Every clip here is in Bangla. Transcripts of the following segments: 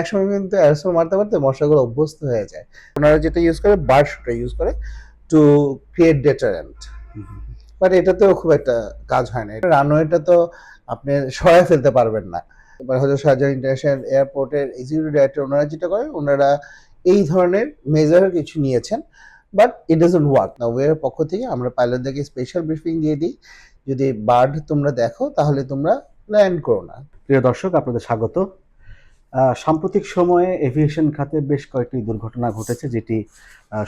একসময় কিন্তু অ্যারোসল মারতে মারতে মশাগুলো অভ্যস্ত হয়ে যায়। ওনারা যেটা ইউজ করে, বার্ড শুটার ইউজ করে টু ক্রিয়েট ডেটারেন্ট বাট এটাতেও খুব একটা কাজ হয় না। রানওয়েটা তো আপনি সরাই ফেলতে পারবেন না। এবার হয়তো শাহজাহান ইন্টারন্যাশনাল এয়ারপোর্টের এক্সিকিউটিভ ডাইরেক্টর ওনারা যেটা করেন ওনারা এই ধরনের মেজার কিছু নিয়েছেন বাট ইট ডাজন্ট ওয়ার্ক না ওয়ের পক্ষ থেকে আমরা পাইলটদেরকে স্পেশাল ব্রিফিং দিয়ে দিই। যদি বার্ড তোমরা দেখো, তাহলে তোমরা ল্যান্ড করো না। প্রিয় দর্শক, আপনাদের স্বাগত। সাম্প্রতিক সময়ে এভিয়েশন খাতে বেশ কয়েকটি দুর্ঘটনা ঘটেছে, যেটি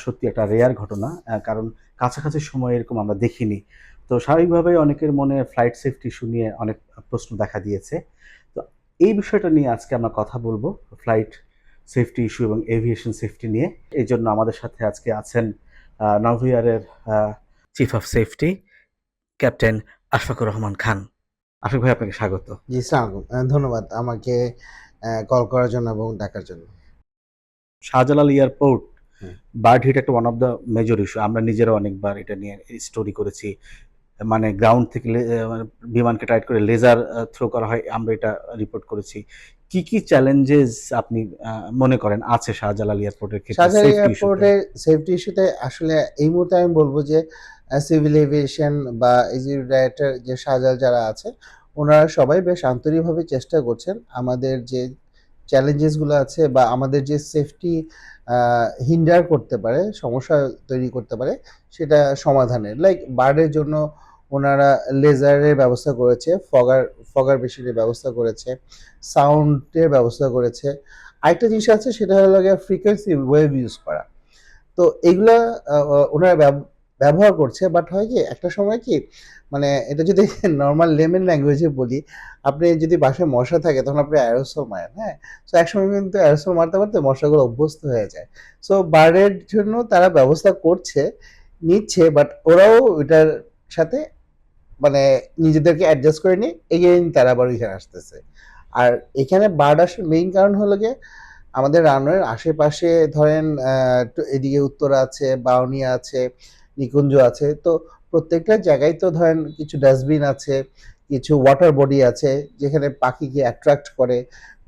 সত্যি একটা রেয়ার ঘটনা কারণ কাছাকাছি সময় এরকম আমরা দেখিনি। তো স্বাভাবিকভাবেই অনেকের মনে ফ্লাইট সেফটি ইস্যু নিয়ে অনেক প্রশ্ন দেখা দিয়েছে। তো এই বিষয়টা নিয়ে আজকে আমরা কথা বলব ফ্লাইট সেফটি ইস্যু এবং এভিয়েশন সেফটি নিয়ে। এই জন্য আমাদের সাথে আজকে আছেন নভিয়ারের chief of safety captain Ashfaqur Rahman Khan. Ashfaq ভাই, আপনাকে স্বাগত। জি, সালাম ধন্যবাদ আমাকে কল করার জন্য এবং ডাকার জন্য। শাহজালাল এয়ারপোর্ট। বার্ড হিট একটা one of the major issue আমরা নিজেরা অনেকবার এটা নিয়ে স্টোরি করেছি। মানে গ্রাউন্ড থেকে মানে বিমানকে টাইট করে লেজার থ্রো করা হয় আমরা এটা রিপোর্ট করেছি। কি কি চ্যালেঞ্জেস আপনি মনে করেন আছে শাহজালাল এয়ারপোর্টের ক্ষেত্রে? safety এয়ারপোর্টের সেফটি ইস্যুতে আসলে এই মুহূর্তে আমি বলব যে সিভিল এভিয়েশন বা এক্সিকিউটিভ ডাইরেক্টর যে শাহজাহান যারা আছে ওনারা সবাই বেশ আন্তরিকভাবে চেষ্টা করছেন আমাদের যে চ্যালেঞ্জেসগুলো আছে বা আমাদের যে সেফটি হিন্ডার করতে পারে, সমস্যা তৈরি করতে পারে, সেটা সমাধানের। লাইক বার্ডের জন্য ওনারা লেজারের ব্যবস্থা করেছে ফগার ফগার মেশিনের ব্যবস্থা করেছে সাউন্ডের ব্যবস্থা করেছে। আরেকটা জিনিস আছে, সেটা হলো ফ্রিকোয়েন্সি ওয়েভ ইউজ করা। তো এগুলা ওনারা ব্যবহার করছে বাট হয় কি, একটা সময় কি মানে এটা যদি নর্মাল লেমেন ল্যাঙ্গুয়েজে বলি, আপনি যদি বাসায় মশা থাকে, তখন আপনি অ্যারোসল মারেন হ্যাঁ? সো একসময় কিন্তু অ্যারোসল মারতে মারতে মশাগুলো অভ্যস্ত হয়ে যায়। সো বার্ডের জন্য তারা ব্যবস্থা করছে, নিচ্ছে বাট ওরাও এটার সাথে মানে নিজেদেরকে অ্যাডজাস্ট করে নিয়ে এগিয়ে তারা আবার এখানে আসতেছে। আর এখানে বার্ড আসার মেইন কারণ হলো গিয়ে, আমাদের রানওয়ের আশেপাশে ধরেন এদিকে উত্তরা আছে, বাউনিয়া আছে নিকুঞ্জ আছে। তো প্রত্যেকটা জায়গায় তো ধরেন কিছু ডাস্টবিন আছে, কিছু ওয়াটার বডি আছে, যেখানে পাখিকে অ্যাট্রাক্ট করে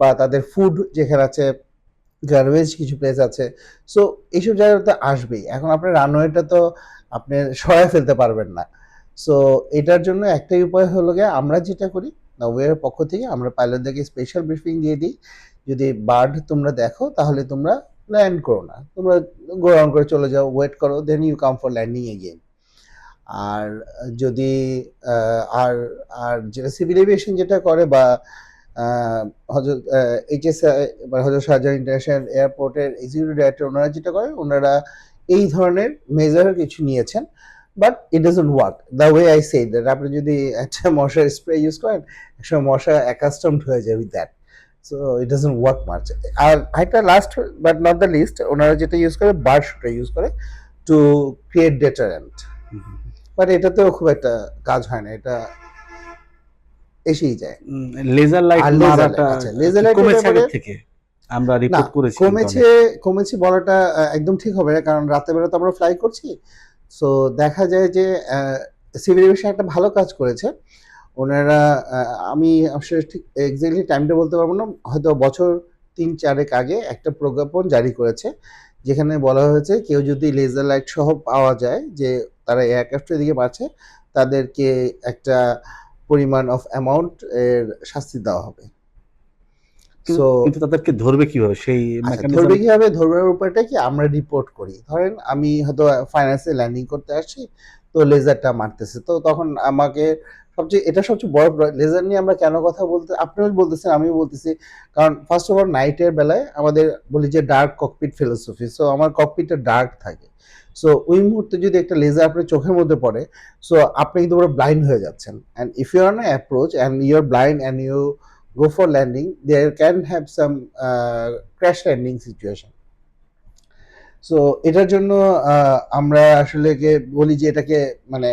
বা তাদের ফুড যেখানে আছে গার্বেজ কিছু প্লেস আছে। সো এইসব জায়গাতে আসবেই। এখন আপনার রানওয়েটা তো আপনি সরাই ফেলতে পারবেন না। সো এটার জন্য একটাই উপায় হলো গিয়ে আমরা যেটা করি নওয়ের পক্ষ থেকে আমরা পাইলটদেরকে স্পেশাল ব্রিফিং দিয়ে দিই। যদি বার্ড তোমরা দেখো, তাহলে তোমরা ল্যান্ড করো না। তোমরা গো অন করে চলে যাও ওয়েট করো then you come for landing again আর যদি আর আর যেটা সিভিল এভিয়েশন যেটা করে বা হজরত এইচএস বা হজরত শাহজাহান ইন্টারন্যাশনাল এয়ারপোর্টের এক্সিকিউটিভ ডাইরেক্টর ওনারা যেটা করে, ওনারা এই ধরনের মেজার কিছু নিয়েছেন but it doesn't work the way I say that আপনি যদি একটা মশার স্প্রে ইউজ করেন, একসময় মশা অ্যাকাস্টমড হয়ে যায় with that so it doesn't work much আর আরেকটা last but not the least ওনারা যেটা ইউজ করে শুটার ইউজ করে টু ক্রিয়েট ডেটারেন্ট বাট এটাতেও খুব একটা কাজ হয় না এটা এসেই যায়। লেজার লাইট মারাটা light, আচ্ছা, কমেছে ব্যাপারে- থেকে আমরা রিপোর্ট করেছি কমেছে কমেছে বলাটা একদম ঠিক হবে না কারণ রাতের বেলা তো আমরা ফ্লাই করছি। সো দেখা যায় যে সিভিল একটা ভালো কাজ করেছে। ওনারা আমি আসলে ঠিক এক্স্যাক্টলি টাইমটা বলতে পারব না হয়তো বছর তিন চারেক আগে একটা প্রজ্ঞাপন জারি করেছে যেখানে বলা হয়েছে কেউ যদি লেজার লাইট সহ পাওয়া যায় যে তারা এয়ারক্রাফটের দিকে পাচ্ছে তাদেরকে একটা পরিমাণ অফ অ্যামাউন্ট এর শাস্তি দেওয়া হবে। কিন্তু- তাদেরকে ধরবে কীভাবে? সেই আচ্ছা, ধরবে কীভাবে? ধরবার উপায়টা কি আমরা রিপোর্ট করি? ধরেন আমি হয়তো ফাইন্যান্সে ল্যান্ডিং করতে আসছি তো লেজারটা মারতেছে। তো তখন আমাকে সবচেয়ে, এটা সবচেয়ে বড় লেজার নিয়ে আমরা কেন কথা বলতে আপনিও বলতেছেন, আমিও বলতেছি। কারণ ফার্স্ট অফ অল নাইটের বেলায় আমাদের বলি যে ডার্ক ককপিট ফিলোসফি সো আমার ককপিটটা ডার্ক থাকে। সো ওই মুহূর্তে যদি একটা লেজার আপনার চোখের মধ্যে পড়ে সো আপনি কিন্তু পুরো ব্লাইন্ড হয়ে যাচ্ছেন। অ্যান্ড ইফ ইউ আর না approach and you're blind and you go for landing there can have some crash landing situation. So এটার জন্য আমরা আসলে বলি যে এটাকে মানে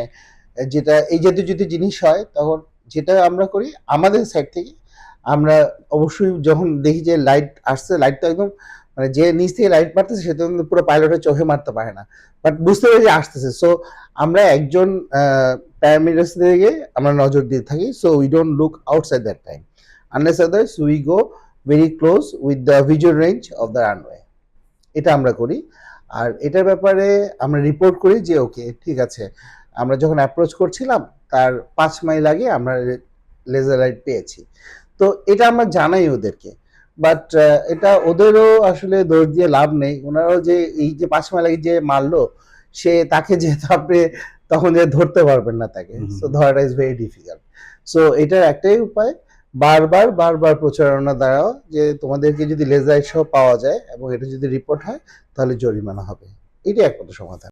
যেটা, এই জাতীয় যদি জিনিস হয়, তখন যেটা আমরা করি, আমাদের সাইড থেকে আমরা অবশ্যই যখন দেখি যে লাইট আসছে লাইটটা একদম মানে যে নিচ থেকে লাইট মারতেছে সেটা কিন্তু পুরো পাইলটের চোখে মারতে পারে না। বাট বুঝতে পারি যে আসতেছে। সো আমরা একজন প্যারামিটার্স থেকে আমরা নজর দিয়ে থাকি। So we don't look outside that time unless others we go very close with the visual range of the runway এটা আমরা করি। আর এটার ব্যাপারে আমরা রিপোর্ট করি যে ওকে ঠিক আছে। আমরা যখন অ্যাপ্রোচ করছিলাম তার পাঁচ মাইল আগে আমরা লেজার লাইট পেয়েছি। তো এটা আমরা জানাই ওদেরকে। বাট এটা ওদেরও আসলে দোষ দিয়ে লাভ নেই। ওনারাও যে এই যে পাঁচ মাইল আগে যে মারলো সে তাকে যেহেতু আপনি তখন যে ধরতে পারবেন না তাকে। সো ধরাটা ইজ ভেরি ডিফিকাল্ট সো এটার একটাই উপায় বারবার বারবার প্রচারণা দ্বারা যে তোমাদেরকে যদি লেজার সহ পাওয়া যায় এবং এটা যদি রিপোর্ট হয়, তাহলে জরিমানা হবে। এটাই একমাত্র সমাধান।